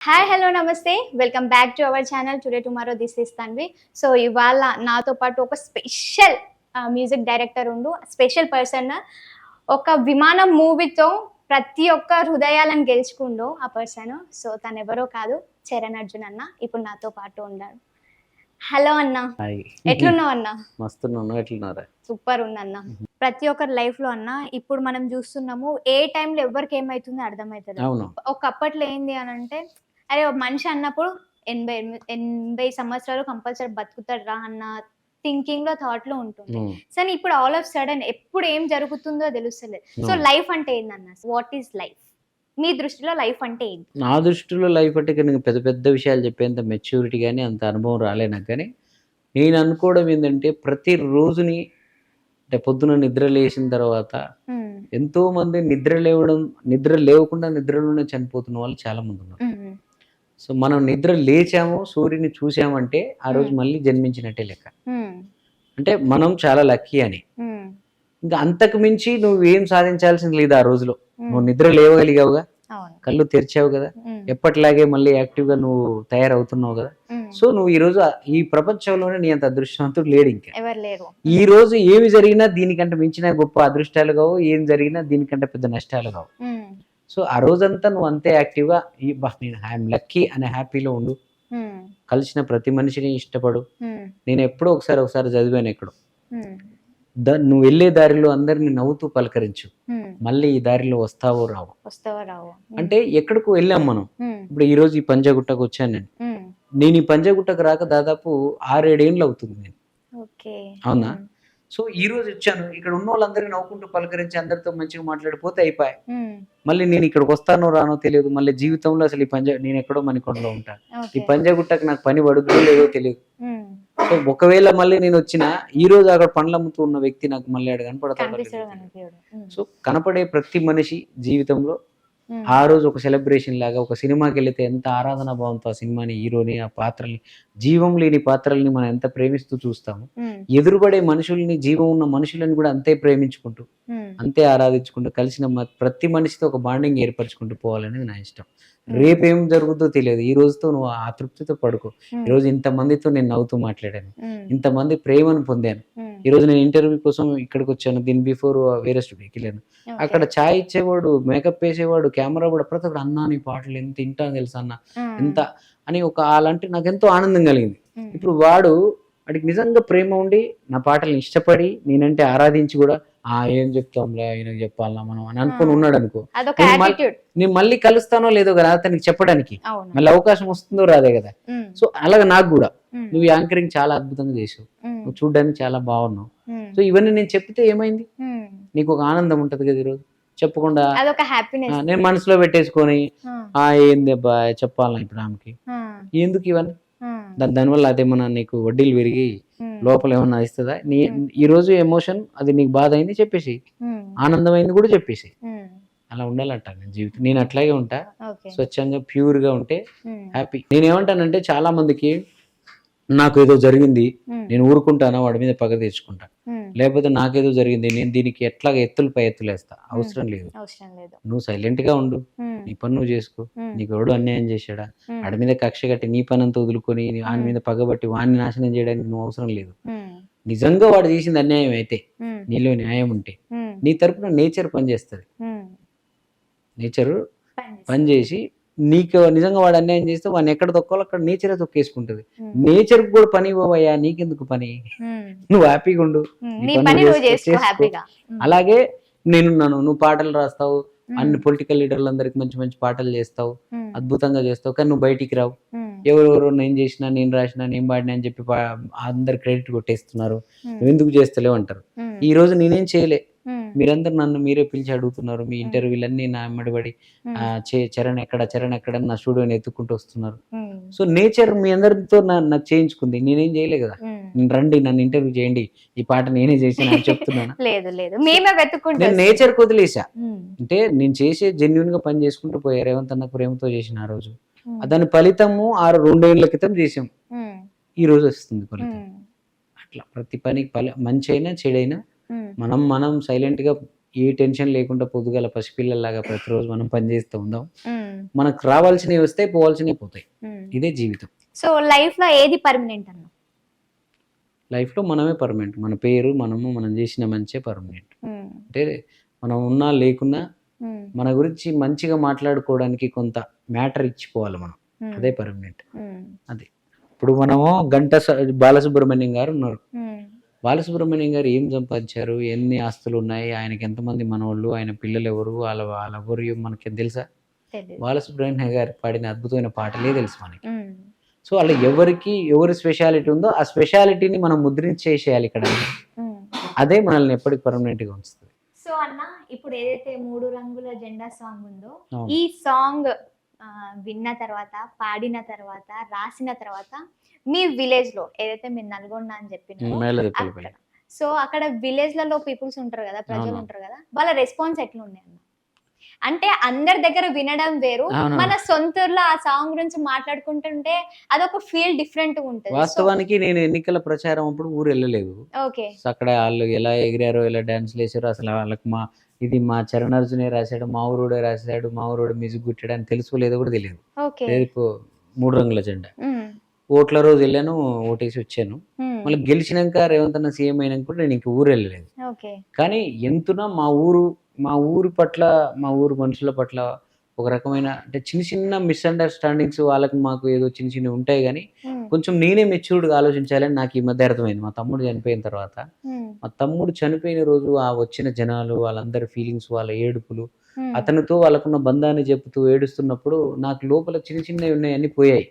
Hi hello నమస్తే. Welcome back to our channel today tomorrow this is Tanvi so ఇవాళ నాతో పాటు ఒక స్పెషల్ మ్యూజిక్ డైరెక్టర్ ఉండు. స్పెషల్ పర్సన్ ఒక విమానం మూవీతో ప్రతి ఒక్క హృదయాలను గెలుచుకుండు ఆ పర్సన్ సో తను ఎవరో కాదు చరణ్ అర్జున్ అన్న. ఇప్పుడు నాతో పాటు ఉన్నాడు హలో అన్న. ఎట్లున్నావు అన్న? మస్తున్నాను. ఎట్లున్నారా? సూపర్ ఉందన్న ప్రతి ఒక్కరి లైఫ్లో అన్న ఇప్పుడు మనం చూస్తున్నాము ఏ టైంలో ఎవరికి ఏమైతుందో అర్థమవుతుంది ఒకప్పట్లో ఏంది అని అంటే అరే ఒక మనిషి అన్నప్పుడు ఎనభై ఎనభై సంవత్సరాలు కంపల్సరీ బతుకుతాడు రా అన్న థింకింగ్లో థాట్లో ఉంటుంది. ఉమ్, కానీ ఇప్పుడు ఆల్ ఆఫ్ సడన్ ఎప్పుడు ఏం జరుగుతుందో తెలుస్తలేదు. సో ఉమ్. లైఫ్ అంటే ఏందన్న? వాట్ ఈస్ లైఫ్ మీ దృష్టిలో లైఫ్ అంటే ఏంటి? నా దృష్టిలో లైఫ్ అంటే నేను పెద్ద పెద్ద విషయాలు చెప్పేంత మెచ్యూరిటీ కానీ అంత అనుభవం రాలే నాకు కానీ నేను అనుకోవడం ఏంటంటే ప్రతి రోజుని అంటే పొద్దున నిద్ర లేచిన తర్వాత ఉమ్, ఎంతో మంది నిద్ర లేవడం నిద్ర లేవకుండా నిద్రలోనే చనిపోతున్న వాళ్ళు చాలా మంది ఉన్నారు. సో మనం నిద్ర లేచాము సూర్యుని చూసామంటే ఆ రోజు. మళ్ళీ జన్మించినట్టే లెక్క. అంటే మనం చాలా లక్కీ అని. ఇంకా అంతకు మించి నువ్వు ఏం సాధించాల్సింది లేదు ఆ రోజులో. నువ్వు నిద్ర లేవగలిగావుగా? కళ్ళు తెరిచావు కదా? ఎప్పటిలాగే మళ్ళీ యాక్టివ్గా నువ్వు తయారవుతున్నావు కదా. సో నువ్వు ఈ రోజు ఈ ప్రపంచంలోనే నీ అంత అదృష్టవంతుడు లేడు ఇంకా. ఈ రోజు ఏమి జరిగినా దీనికంటే మించిన గొప్ప అదృష్టాలు కావు ఏం జరిగినా దీనికంటే పెద్ద నష్టాలు కావు. సో ఆ రోజంతా నువ్వు అంతే యాక్టివ్గా ఈ బా నేను ఐఎమ్ లక్కీ అనే హ్యాపీలో ఉండు. కలిసిన ప్రతి మనిషిని ఇష్టపడు. నేను ఎప్పుడో ఒకసారి ఒకసారి చదివాను ఎక్కడో. నువ్వు వెళ్ళే దారిలో అందరిని నవ్వుతూ పలకరించు. మళ్ళీ ఈ దారిలో వస్తావో రావో. వస్తావా రావు. అంటే ఎక్కడికి వెళ్ళాం మనం. ఇప్పుడు ఈ రోజు ఈ పంజాగుట్టకు వచ్చాను నేను. నేను ఈ పంజాగుట్టకు రాక దాదాపు ఆరేడేళ్ళు అవుతుంది నేను. అవునా? సో ఈ రోజు వచ్చాను. ఇక్కడ ఉన్న వాళ్ళందరినీ నవ్వుకుంటూ పలకరించి అందరితో మంచిగా మాట్లాడిపోతే అయిపోయాయి. ఉమ్, మళ్ళీ నేను ఇక్కడికి వస్తానో రానో తెలియదు. మళ్ళీ జీవితంలో అసలు ఈ పంజా నేను ఎక్కడో మణికొండలో ఉంటా. ఈ పంజాగుట్టకు నాకు పని పడుద్దో లేదో తెలియదు. సో ఒకవేళ మళ్ళీ నేను వచ్చిన ఈ రోజు అక్కడ పండ్లు అమ్ముతూ ఉన్న వ్యక్తి నాకు మళ్ళీ ఆడ కనపడతాడు. సో కనపడే ప్రతి మనిషి జీవితంలో ఆ రోజు ఒక సెలబ్రేషన్ లాగా ఒక సినిమాకి వెళితే ఎంత ఆరాధన భావంతో ఆ సినిమాని హీరోని ఆ పాత్రల్ని జీవం లేని పాత్రల్ని మనం ఎంత ప్రేమిస్తూ చూస్తాము ఎదురుపడే మనుషుల్ని జీవం ఉన్న మనుషులను కూడా అంతే ప్రేమించుకుంటూ అంతే ఆరాధించుకుంటూ కలిసిన ప్రతి మనిషితో ఒక బాండింగ్ ఏర్పరచుకుంటూ పోవాలనేది నా ఇష్టం. రేపు జరుగుతుందో తెలియదు. ఈ రోజుతో నువ్వు ఆ తృప్తితో పడుకో. ఈ రోజు ఇంతమందితో నేను నవ్వుతూ మాట్లాడాను. ఇంతమంది ప్రేమను పొందాను. ఈ రోజు నేను ఇంటర్వ్యూ కోసం ఇక్కడికి వచ్చాను. దీని బిఫోర్ వేరే స్టూడియోకి వెళ్ళాను. అక్కడ ఛాయ్ ఇచ్చేవాడు మేకప్ వేసేవాడు కెమెరా కూడా ప్రతి ఒక్కడు అన్నా నీ పాటలు ఎంత వింటాను తెలుసా అన్న? ఎంత అని ఒక అలాంటి నాకు ఎంతో ఆనందం కలిగింది. ఇప్పుడు వాడు వాడికి నిజంగా ప్రేమ ఉండి నా పాటల్ని ఇష్టపడి నేనంటే ఆరాధించి కూడా ఆ ఏం చెప్తాంలే ఆయనకు చెప్పాలా మనం? అని అనుకుని. ఉన్నాడు అనుకో నేను మళ్ళీ- కలుస్తానో లేదో కదా అతనికి చెప్పడానికి. మళ్ళీ అవకాశం వస్తుందో రాదే కదా. సో అలాగే నాకు కూడా. నువ్వు యాంకరింగ్ చాలా అద్భుతంగా చేసావు. నువ్వు చూడడానికి చాలా బాగున్నావు. సో ఇవన్నీ నేను చెప్తే ఏమైంది. నీకు ఒక ఆనందం ఉంటది కదా ఈరోజు? చెప్పకుండా నేను మనసులో పెట్టేసుకొని ఆ. ఏంది అబ్బా చెప్పాలా ఇప్పుడు ఆమెకి? ఎందుకు ఇవన్నీ? దా- దానివల్ల అదేమన్నా నీకు వడ్డీలు పెరిగి లోపల ఏమన్నా ఇస్తుందా? నీ ఈ రోజు ఎమోషన్ అది నీకు బాధ అయింది చెప్పేసి ఆనందమైంది కూడా చెప్పేసి. అలా ఉండాలంట నేను జీవితం. నేను అట్లాగే ఉంటా. స్వచ్ఛంగా ప్యూర్గా ఉంటే హ్యాపీ. నేను ఏమంటానంటే చాలా మందికి నాకు ఏదో జరిగింది నేను ఊరుకుంటానా వాడి మీద పగ తెచ్చుకుంటా లేకపోతే నాకేదో జరిగింది నేను దీనికి ఎట్లాగ ఎత్తులు పై ఎత్తులు వేస్తా అవసరం లేదు. నువ్వు సైలెంట్గా ఉండు నీ పని నువ్వు చేసుకో. నీకు ఎవడు అన్యాయం చేశాడా? వాడి మీద కక్ష కట్టి నీ పని అంతా వదులుకొని నీ- వాని మీద పగబట్టి వాడిని నాశనం చేయడానికి నువ్వు అవసరం లేదు. నిజంగా వాడు చేసింది అన్యాయం అయితే నీలో న్యాయం ఉంటే నీ తరపున నేచర్ పనిచేస్తుంది. నేచర్. పనిచేసి నీకు నిజంగా వాడు అన్యాయం చేస్తే వాడిని ఎక్కడ తొక్కాలో అక్కడ నేచరే తొక్కేసుకుంటుంది. ఉమ్, నేచర్ కూడా పని ఇవ్వవయ్యా నీకెందుకు పని? ఉమ్, నువ్వు హ్యాపీగా ఉండు. అలాగే నేనున్నాను నువ్వు పాటలు రాస్తావు ఉమ్, అన్ని పొలిటికల్ లీడర్లందరికి మంచి మంచి పాటలు చేస్తావు అద్భుతంగా చేస్తావు కానీ నువ్వు బయటికి రావు. ఎవరెవరు నేను చేసినా నేను రాసినా నేను పాడినా అని చెప్పి అందరు క్రెడిట్ కొట్టేస్తున్నారు. నువ్వు ఎందుకు చేస్తలేవు అంటారు. ఈ రోజు నేనేం చేయలే? మీరందరూ నన్ను మీరే పిలిచి అడుగుతున్నారు. మీ ఇంటర్వ్యూలన్నీ నా చే- చరణ్ ఎక్కడ చరణ్ ఎక్కడ నా స్టూడియోని ఎత్తుకుంటూ వస్తున్నారు. సో నేచర్ మీ అందరితో నా- నాకు చేయించుకుంది. నేనేం చేయలే కదా. రండి నన్ను ఇంటర్వ్యూ చేయండి. ఈ పాట నేనే చేసాను అని చెప్తున్నాను. లేదు లేదు. మేమే వెతుక్కుంటాం. నేను నేచర్ వదిలేసా. అంటే నేను చేసే జెన్యున్గా పని చేసుకుంటూ పోయా. రేవంత్ అన్న ప్రేమతో చేసిన ఆ రోజు. దాని ఫలితము ఆరు రెండేళ్ళ క్రితం చేసాం ఈ రోజు వస్తుంది ఫలితం. అట్లా ప్రతి ఫల మంచి అయినా చెడైనా మనం మనం సైలెంట్గా ఏ టెన్షన్ లేకుండా పొద్దుగల పసిపిల్లల్లాగా ప్రతిరోజు మనం పనిచేస్తూ ఉందాం. మనకు రావాల్సినవి వస్తే పోవాల్సినవి పోతాయి. ఇదే జీవితం. సో లైఫ్లో ఏది పర్మనెంట్ అన్న? లైఫ్లో మనమే పర్మనెంట్ మన పేరు మనము మనం చేసిన మంచే పర్మనెంట్ అంటే మనం ఉన్నా లేకున్నా మన గురించి మంచిగా మాట్లాడుకోవడానికి కొంత మ్యాటర్ ఇచ్చిపోవాలి మనం. అదే పర్మనెంట్ అది. ఇప్పుడు మనము గంట బాలసుబ్రహ్మణ్యం గారు ఉన్నారు. బాలసుబ్రహ్మణ్యం గారు ఏం సంపాదించారు? ఎన్ని ఆస్తులు ఉన్నాయి? ఆయనకి ఎంతమంది మనవాళ్ళు ఆయన పిల్లలు ఎవరు వాళ్ళ వాళ్ళ ఎవరు మనకి తెలుసా. బాలసుబ్రహ్మణ్యం గారు పాడిన అద్భుతమైన పాటలే తెలుసు మనకి. సో అలా ఎవరికి ఎవరి స్పెషాలిటీ ఉందో ఆ స్పెషాలిటీని మనం ముద్రించేసేయాలి ఇక్కడ. అదే మనల్ని ఎప్పటికి పర్మనెంట్గా ఉంచుతుంది. సో అన్న ఇప్పుడు ఏదైతే మూడు రంగుల జెండా సాంగ్ ఉందో. ఈ సాంగ్ విన్న తర్వాత పాడిన తర్వాత రాసిన తర్వాత మీ విలేజ్లో ఏదైతే మీరు నల్గొండ అని మేళదెప్పలపల్లి సో అక్కడ విలేజ్లలో పీపుల్స్ ఉంటారు కదా ప్రజలు. ఉంటారు కదా వాళ్ళ రెస్పాన్స్ ఎట్లా ఉండే అన్న? అంటే అందరి దగ్గర వినడం వేరు. మన సొంత ఊర్లో ఆ సాంగ్ గురించి మాట్లాడుకుంటుంటే అదొక ఫీల్ డిఫరెంట్గా ఉంటుంది వాస్తవానికి నేను ఎన్నికల ప్రచారం అప్పుడు ఊరు వెళ్ళలేదు. అక్కడ వాళ్ళు ఎలా ఎగిరారో ఎలా డాన్స్ వేసారో అసలు వాళ్ళకి మా ఇది మా చరణార్జునే రాశాడు మా ఊరోడే రాశాడు మా ఊరోడే మ్యూజిక్ కుట్టాడు అని తెలుసు లేదో కూడా తెలియదు. రేపు మూడు రంగుల జెండా. ఓట్ల రోజు వెళ్ళాను ఓటేసి వచ్చాను. మళ్ళీ గెలిచినాక రేవంత్ అన్న సీఎం అయినాక కూడా నేను ఇంక ఊరు వెళ్ళలేదు. కానీ ఎంతున మా ఊరు మా ఊరు పట్ల మా ఊరు మనుషుల పట్ల ఒక రకమైన అంటే చిన్న చిన్న మిస్అండర్స్టాండింగ్స్ వాళ్ళకి మాకు ఏదో చిన్న చిన్నవి ఉంటాయి కానీ కొంచెం నేనే మెచ్యూర్డ్గా ఆలోచించాలని నాకు ఈ మధ్య అర్థమైంది. మా తమ్ముడు చనిపోయిన తర్వాత మా తమ్ముడు చనిపోయిన రోజు ఆ వచ్చిన జనాలు వాళ్ళందరి ఫీలింగ్స్ వాళ్ళ ఏడుపులు అతనితో వాళ్ళకున్న బంధాన్ని చెప్తూ ఏడుస్తున్నప్పుడు నాకు లోపల చిన్న చిన్నవి ఉన్నాయి అన్ని పోయాయి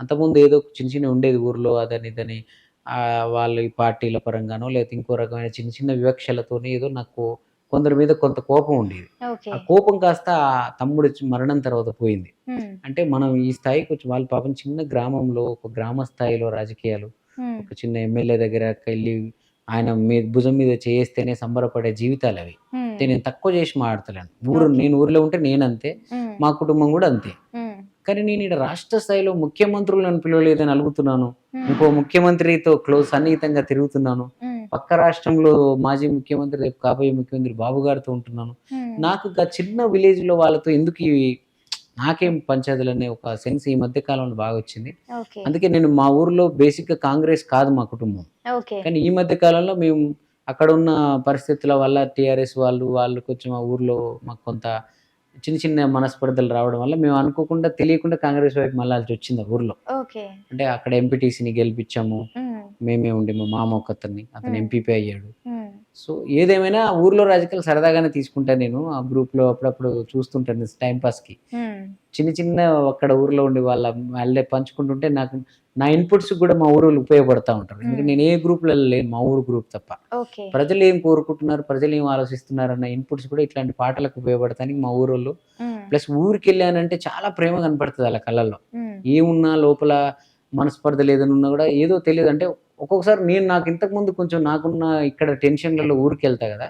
అంతకుముందు ఏదో చిన్న చిన్న ఉండేది ఊర్లో అదని ఇదని ఆ వాళ్ళ పార్టీల పరంగానో లేకపోతే ఇంకో రకమైన చిన్న చిన్న వివక్షలతోని ఏదో నాకు కొందరి మీద కొంత కోపం ఉండేది. ఆ కోపం కాస్త తమ్ముడు మరణం తర్వాత పోయింది. అంటే మనం ఈ స్థాయికి వచ్చి వాళ్ళ పాపం చిన్న గ్రామంలో ఒక గ్రామ స్థాయిలో రాజకీయాలు ఒక చిన్న ఎమ్మెల్యే దగ్గర వెళ్ళి ఆయన మీ భుజం మీద చేస్తేనే సంబరపడే జీవితాలు అవి. అంటే నేను తక్కువ చేసి మాట్లాడతలేను ఊరు. నేను ఊర్లో ఉంటే నేను అంతే. మా కుటుంబం కూడా అంతే. కానీ నేను ఇక్కడ రాష్ట్ర స్థాయిలో ముఖ్యమంత్రులు నన్ను పిలవలేదని అలుగుతున్నాను. ఇంకో ముఖ్యమంత్రితో క్లోజ్ సన్నిహితంగా తిరుగుతున్నాను. పక్క రాష్ట్రంలో మాజీ ముఖ్యమంత్రి రేపు కాబోయే ముఖ్యమంత్రి బాబు గారితో ఉంటున్నాను. నాకు చిన్న విలేజ్లో వాళ్ళతో ఎందుకు నాకేం పంచాయతీలు అనే ఒక సెన్స్ ఈ మధ్య కాలంలో బాగా వచ్చింది. అందుకే నేను మా ఊర్లో బేసిక్గా కాంగ్రెస్ కాదు మా కుటుంబం. కానీ ఈ మధ్య కాలంలో మేము అక్కడ ఉన్న పరిస్థితుల వల్ల టీఆర్ఎస్ వాళ్ళు వాళ్ళు కొంచెం మా ఊర్లో మాకు కొంత చిన్న చిన్న మనస్పర్ధలు రావడం వల్ల మేము అనుకోకుండా తెలియకుండా కాంగ్రెస్ వైపు మళ్ళాల్సి వచ్చింది ఊర్లో. అంటే అక్కడ ఎంపీటీసీని గెలిపించాము. మేమే ఉండి మా మామ ఒకతన్ని అతను. ఎంపీపీ అయ్యాడు. సో ఏదేమైనా ఆ ఊర్లో రాజకీయాలు సరదాగానే తీసుకుంటాను నేను ఆ గ్రూప్లో అప్పుడప్పుడు చూస్తుంటాను టైం పాస్కి చిన్న చిన్న అక్కడ ఊర్లో ఉండి వాళ్ళ వాళ్ళే పంచుకుంటుంటే నాకు నా ఇన్పుట్స్ కూడా మా ఊరు ఉపయోగపడతా ఉంటారు. ఎందుకంటే నేను ఏ గ్రూప్లో లేను మా ఊరు గ్రూప్ తప్ప. ప్రజలు ఏం కోరుకుంటున్నారు ప్రజలు ఏం ఆలోచిస్తున్నారు అన్న ఇన్పుట్స్ కూడా ఇట్లాంటి పాటలకు ఉపయోగపడతానికి మా ఊరోళ్ళు. ప్లస్ ఊరికి వెళ్ళానంటే చాలా ప్రేమ కనపడుతుంది వాళ్ళ కళ్ళల్లో. ఏమున్నా లోపల మనస్పర్ధలు ఏదైనా ఉన్నా కూడా ఏదో తెలియదు. అంటే ఒక్కొక్కసారి నేను నాకు ఇంతకు ముందు కొంచెం నాకున్న ఇక్కడ టెన్షన్లలో ఊరికి వెళ్తా కదా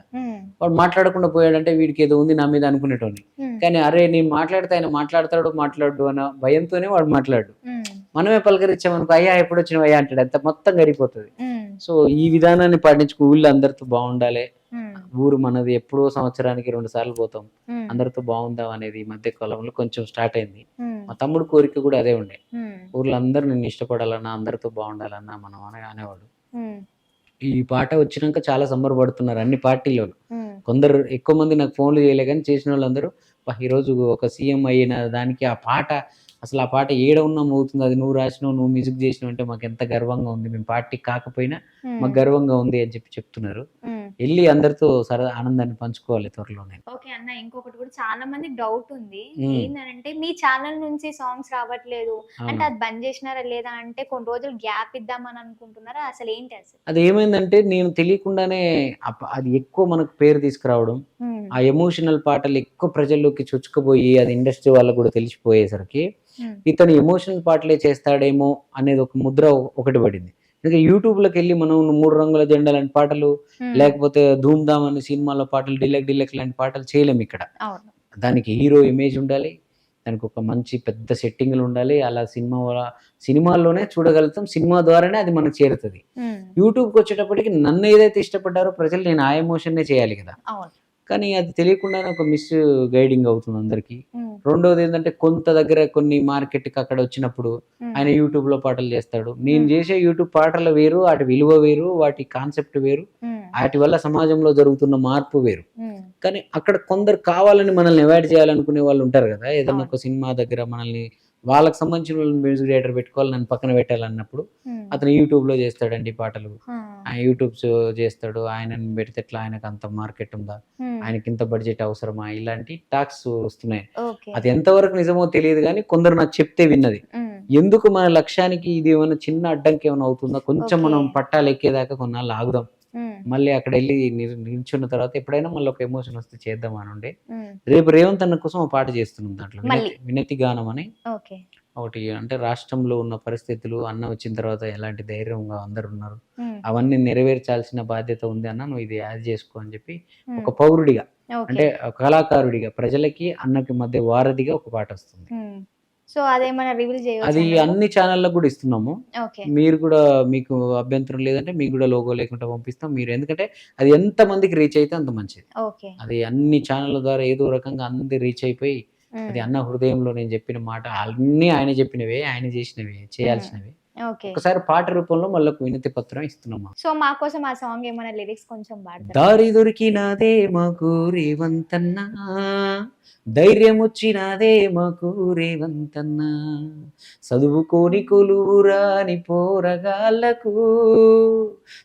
వాడు మాట్లాడకుండా పోయాడంటే వీడికి ఏదో ఉంది నా మీద అనుకునేటోని. కానీ అరే నేను మాట్లాడితే ఆయన మాట్లాడతాడు మాట్లాడు అన్న భయంతోనే వాడు మాట్లాడు. మనమే పలకరించామనుకో అయ్యా ఎప్పుడు వచ్చిన అయ్యా అంటాడు. అంత మొత్తం గడిపోతుంది. సో ఈ విధానాన్ని పాటించుకు ఊళ్ళో అందరితో బాగుండాలి. ఊరు మనది ఎప్పుడో సంవత్సరానికి రెండు సార్లు పోతాం. అందరితో బాగుందాం అనేది ఈ మధ్య కాలంలో కొంచెం స్టార్ట్ అయింది. మా తమ్ముడు కోరిక కూడా అదే ఉండే. ఊర్లో అందరూ నిన్ను ఇష్టపడాలన్నా అందరితో బాగుండాలన్నా మనం అనే అనేవాడు. ఈ పాట వచ్చినాక చాలా సంబరపడుతున్నారు అన్ని పార్టీలో కొందరు ఎక్కువ మంది నాకు ఫోన్లు చేయలే కానీ చేసిన వాళ్ళందరూ "వా, ఈరోజు ఒక సీఎం అయిన దానికి ఆ పాట అసలు ఆ పాట ఏడ ఉన్నా మోగుతుంది. అది నువ్వు రాసినావు నువ్వు మ్యూజిక్ చేసినావు అంటే మాకు ఎంత గర్వంగా ఉంది. మేము పార్టీ కాకపోయినా మాకు గర్వంగా ఉంది అని చెప్పి చెప్తున్నారు. వెళ్ళి అందరితో సరదా ఆనందాన్ని పంచుకోవాలి త్వరలోనే ఓకే అన్న ఇంకొకటి కూడా చాలా మంది డౌట్ ఉంది. ఏంటంటే మీ ఛానల్ నుంచి సాంగ్స్ రావట్లేదు. అంటే. అది బంద్ చేసినారా లేదా అంటే కొన్ని రోజులు గ్యాప్ ఇద్దామని అనుకుంటున్నారా? అసలు ఏంటి అసలు అది ఏమైందంటే నేను తెలియకుండానే అది ఎక్కువ మనకు పేరు తీసుకురావడం. ఆ ఎమోషనల్ పాటలు ఎక్కువ ప్రజల్లోకి చొచ్చుకుపోయి అది ఇండస్ట్రీ వాళ్ళకు కూడా తెలిసిపోయేసరికి. ఇతను ఎమోషనల్ పాటలే చేస్తాడేమో అనేది ఒక ముద్ర ఒకటి పడింది. ఇంకా యూట్యూబ్లోకి వెళ్ళి మనం మూడు రంగుల జెండా లాంటి పాటలు మ్మ్. లేకపోతే ధూమ్ ధామ్ అనే సినిమాలో పాటలు డిలక్ డిలక్ లాంటి పాటలు చేయలేము ఇక్కడ. దానికి హీరో ఇమేజ్ ఉండాలి దానికి ఒక మంచి పెద్ద సెట్టింగ్లు ఉండాలి అలా సినిమా సినిమాల్లోనే చూడగలుగుతాం సినిమా ద్వారానే అది మనకు చేరుతుంది. యూట్యూబ్కి వచ్చేటప్పటికి నన్ను ఏదైతే ఇష్టపడ్డారో ప్రజలు నేను ఆ ఎమోషన్నే చేయాలి కదా. కానీ అది తెలియకుండానే ఒక మిస్ గైడింగ్ అవుతుంది అందరికి. రెండోది ఏంటంటే కొంత దగ్గర కొన్ని మార్కెట్కి అక్కడ వచ్చినప్పుడు ఆయన యూట్యూబ్లో పాటలు చేస్తాడు. నేను. చేసే యూట్యూబ్ పాటలు వేరు వాటి విలువ వేరు వాటి కాన్సెప్ట్ వేరు. వాటి వల్ల సమాజంలో జరుగుతున్న మార్పు వేరు. కానీ అక్కడ కొందరు కావాలని మనల్ని అవాయిడ్ చేయాలనుకునే వాళ్ళు ఉంటారు కదా. ఏదైనా. ఒక సినిమా దగ్గర మనల్ని వాళ్ళకి సంబంధించిన మ్యూజిక్ డైరెక్టర్ పెట్టుకోవాలి నన్ను పక్కన పెట్టాలన్నప్పుడు అతను యూట్యూబ్లో చేస్తాడండి పాటలు. యూట్యూబ్ చేస్తాడు ఆయన పెడితే ఎట్లా ఆయనకు అంత మార్కెట్ ఉందా? ఆయనకి ఇంత బడ్జెట్ అవసరమా? ఇలాంటి టాక్స్ వస్తున్నాయి. అది ఎంతవరకు నిజమో తెలియదు కానీ కొందరు నాకు చెప్తే విన్నది. ఎందుకు మన లక్ష్యానికి ఇది ఏమైనా చిన్న అడ్డంకి ఏమైనా అవుతుందా? కొంచెం. మనం పట్టాలు ఎక్కేదాకా కొన్నాళ్ళు ఆగుదాం. మళ్ళీ అక్కడ వెళ్ళి నిల్- నిల్చున్న తర్వాత ఎప్పుడైనా మళ్ళీ ఒక ఎమోషన్ వస్తే చేద్దాం అని ఉండే. రేపు రేవంత్ అన్న కోసం ఒక పాట చేస్తున్నాం దాంట్లో? వినతి- గానం అని. ఒకటి అంటే రాష్ట్రంలో ఉన్న పరిస్థితులు అన్న వచ్చిన తర్వాత ఎలాంటి ధైర్యంగా అందరు ఉన్నారు. అవన్నీ నెరవేర్చాల్సిన బాధ్యత ఉంది అన్న నువ్వు ఇది యాడ్ చేసుకో అని చెప్పి ఒక పౌరుడిగా అంటే కళాకారుడిగా ప్రజలకి అన్నకి మధ్య వారధిగా ఒక పాట వస్తుంది. సో అదేమైనా రివీల్ అది చేయవచ్చు అన్ని ఛానళ్ళకు కూడా ఇస్తున్నాము. ఓకే. మీరు కూడా మీకు అభ్యంతరం లేదంటే మీకు కూడా లోగో లేకుండా పంపిస్తాం మీరు. ఎందుకంటే అది ఎంత మందికి రీచ్ అయితే అంత మంచిది. ఓకే. అది అన్ని ఛానళ్ళ ద్వారా ఏదో రకంగా అందరి రీచ్ అయిపోయి అది అన్న హృదయంలో నేను చెప్పిన మాట అన్ని ఆయన చెప్పినవే ఆయన చేసినవే చేయాల్సినవి. ఒకసారి పాట రూపంలో మళ్ళీ వినతి పత్రం ఇస్తున్నాం సో మా కోసం ఆ సాంగ్ ఏమైనా లిరిక్స్ కొంచెం దారి దొరికినాదే మాకు రేవంతన్నా ధైర్యం వచ్చినదే మాకు రేవంతన్నా. చదువుకోని కొలువురాని పోరగాళ్ళకు.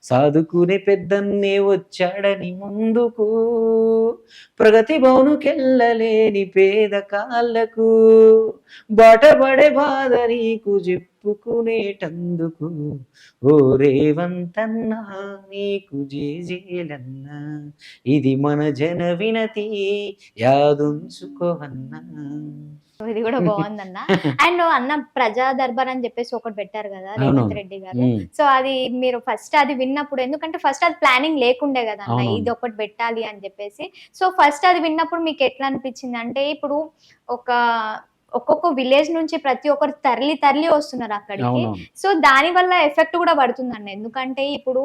సాదుకునే పెద్దన్నే వచ్చాడని ముందుకు. ప్రగతి బౌనుకెళ్ళలేని పేద కాళ్ళకు. బాటపడే బాధ నీకు చెప్పుకునేటందుకు. ఓ రేవంతన్నా నీకు జేజేలన్నా. ఇది మన జన వినతి యాదుంచుకోవన్నా ఇది కూడా బాగుందన్న. అండ్ అన్న ప్రజా దర్బార్ అని చెప్పేసి ఒకటి పెట్టారు కదా. రేవంత్ రెడ్డి గారు. సో అది మీరు ఫస్ట్ అది విన్నప్పుడు ఎందుకంటే ఫస్ట్ అది ప్లానింగ్ లేకుండే కదా అన్న. ఇది ఒకటి పెట్టాలి అని చెప్పేసి. సో ఫస్ట్ అది విన్నప్పుడు మీకు ఎట్లా అనిపించింది? అంటే ఇప్పుడు ఒక ఒక్కొక్క విలేజ్ నుంచి ప్రతి ఒక్కరు తరలి తరలి వస్తున్నారు అక్కడికి. సో దాని వల్ల ఎఫెక్ట్ కూడా పడుతుందండి. ఎందుకంటే ఇప్పుడు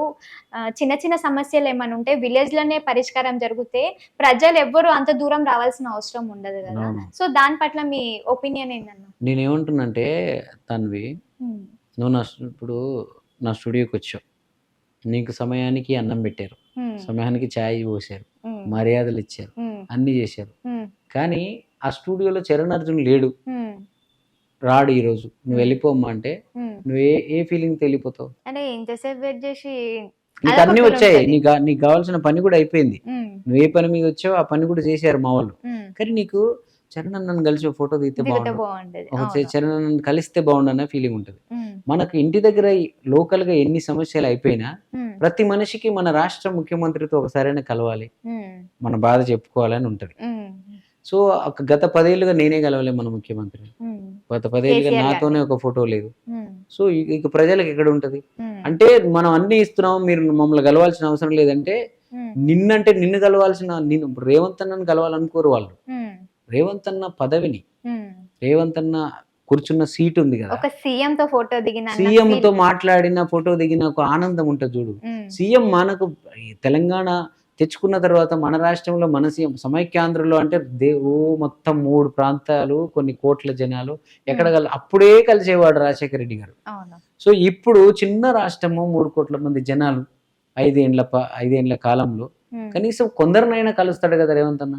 చిన్న చిన్న సమస్యలు ఏమైనా ఉంటే విలేజ్లోనే పరిష్కారం జరిగితే ప్రజలు ఎవ్వరు అంత దూరం రావాల్సిన అవసరం ఉండదు కదా. సో దాని పట్ల మీ ఒపీనియన్ ఏందన్న? నేనేమంటున్నంటే తన్వి నువ్వు నా ఇప్పుడు నా స్టూడియోకి వచ్చావు. నీకు సమయానికి అన్నం పెట్టారు. సమయానికి ఛాయ్ పోసారు. మర్యాదలు ఇచ్చారు. అన్ని చేశారు. కానీ ఆ స్టూడియోలో చరణ్ అర్జున్ లేడు రాడు ఈరోజు. నువ్వు వెళ్ళిపోమ్మా అంటే. నువ్వు ఏ ఏ ఫీలింగ్ అంటే వెయిట్ చేసి నీకు అన్ని వచ్చాయి. నీకు నీకు కావాల్సిన పని కూడా అయిపోయింది. నువ్వు ఏ పని మీద వచ్చావో ఆ పని కూడా చేశారు మా వాళ్ళు. కానీ నీకు చరణ్ అన్నను కలిసి ఫోటో తీస్తే బాగుంటుంది. చరణ్ అన్నను కలిస్తే బాగుండన్న ఫీలింగ్ ఉంటుంది. మనకు ఇంటి దగ్గర లోకల్గా ఎన్ని సమస్యలు అయిపోయినా ప్రతి మనిషికి మన రాష్ట్ర ముఖ్యమంత్రితో ఒకసారైనా కలవాలి. మన బాధ చెప్పుకోవాలని ఉంటది. సో గత పదేళ్ళుగా నేనే కలవలే మన ముఖ్యమంత్రి గత పదేళ్ళుగా నాతోనే ఒక ఫోటో లేదు. సో ఇక ప్రజలకు ఎక్కడ ఉంటది? అంటే మనం అన్ని ఇస్తున్నాం మీరు మమ్మల్ని కలవాల్సిన అవసరం లేదంటే నిన్నంటే నిన్ను కలవాల్సిన నిన్ను రేవంత్ అన్నను కలవాలనుకోరు వాళ్ళు. రేవంత్ అన్న పదవిని. రేవంత్ అన్న కూర్చున్న సీట్ ఉంది కదా. ఒక సీఎం తో ఫోటో దిగిన సీఎం తో. మాట్లాడిన ఫోటో దిగిన ఒక ఆనందం ఉంటుంది చూడు. సీఎం మనకు తెలంగాణ తెచ్చుకున్న తర్వాత మన రాష్ట్రంలో మన సీఎం సమైక్యాంధ్రలో అంటే దే ఓ మొత్తం మూడు ప్రాంతాలు కొన్ని కోట్ల జనాలు ఎక్కడ కల అప్పుడే కలిసేవాడు రాజశేఖర రెడ్డి గారు. సో ఇప్పుడు చిన్న రాష్ట్రము మూడు కోట్ల మంది జనాలు ఐదేండ్ల ఐదేండ్ల కాలంలో కనీసం కొందరినైనా కలుస్తాడు కదా రేవంత్ అన్న.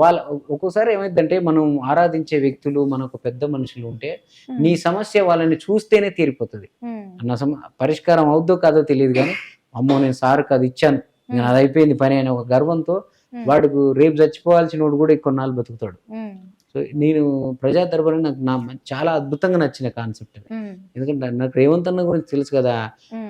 వాళ్ళ ఒక్కోసారి ఏమైందంటే మనం ఆరాధించే వ్యక్తులు మనకు పెద్ద మనుషులు ఉంటే నీ సమస్య వాళ్ళని చూస్తేనే తీరిపోతుంది. ఉమ్, నా సమ పరిష్కారం అవుద్దో కాదో తెలియదు కానీ అమ్మో నేను సార్కి అది ఇచ్చాను. నేను అది అయిపోయింది పని అనే ఒక గర్వంతో వాడికి రేపు చచ్చిపోవాల్సిన వాడు కూడా కొన్నాళ్ళు బతుకుతాడు. సో నేను ప్రజా దర్బార్ నాకు నా చాలా అద్భుతంగా నచ్చిన కాన్సెప్ట్ ఎందుకంటే నాకు రేవంత్ అన్న గురించి తెలుసు కదా.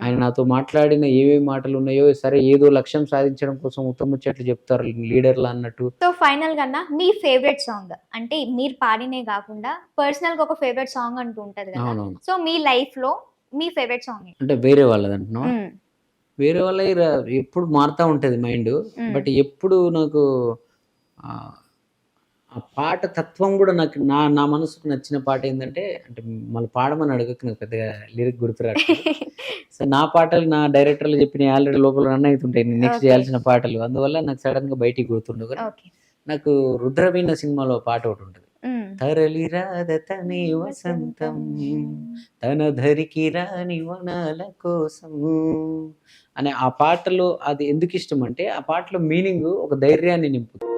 ఆయన నాతో మాట్లాడిన ఏమేమి మాటలు ఉన్నాయో సరే ఏదో లక్ష్యం సాధించడం కోసం ఉత్తమ ముచ్చట్లు చెప్తారు లీడర్లు అన్నట్టు. సో ఫైనల్గా మీ ఫేవరెట్ సాంగ్ అంటే మీరు పాడినే కాకుండా పర్సనల్గా ఒక ఫేవరెట్ సాంగ్ అంటూ ఉంటది కదా. సో మీ లైఫ్లో మీ ఫేవరెట్ సాంగ్ అంటే వేరే వాళ్ళది అంటున్నావా? వేరే వాళ్ళ ఎప్పుడు మారుతూ ఉంటుంది మైండ్ బట్ ఎప్పుడు నాకు ఆ, పాట తత్వం కూడా నాకు నా నా మనసుకు నచ్చిన పాట ఏంటంటే అంటే మళ్ళీ పాడమని అడగక నాకు పెద్దగా లిరిక్ గుర్తురాదు సో నా పాటలు నా డైరెక్టర్లు చెప్పిన ఆల్రెడీ లోపల రన్ అవుతుంటాయి నెక్స్ట్. చేయాల్సిన పాటలు. అందువల్ల నాకు సడన్గా బయటికి గుర్తుండవు. నాకు రుద్రవీణ సినిమాలో పాట ఒకటి ఉంటుంది. తరలి రాద తనే వసంతం. తన ధరికి రాని వనాల కోసం. అనే ఆ పాటలో అది ఎందుకు ఇష్టం అంటే ఆ పాటలో మీనింగ్ ఒక ధైర్యాన్ని నింపుతుంది.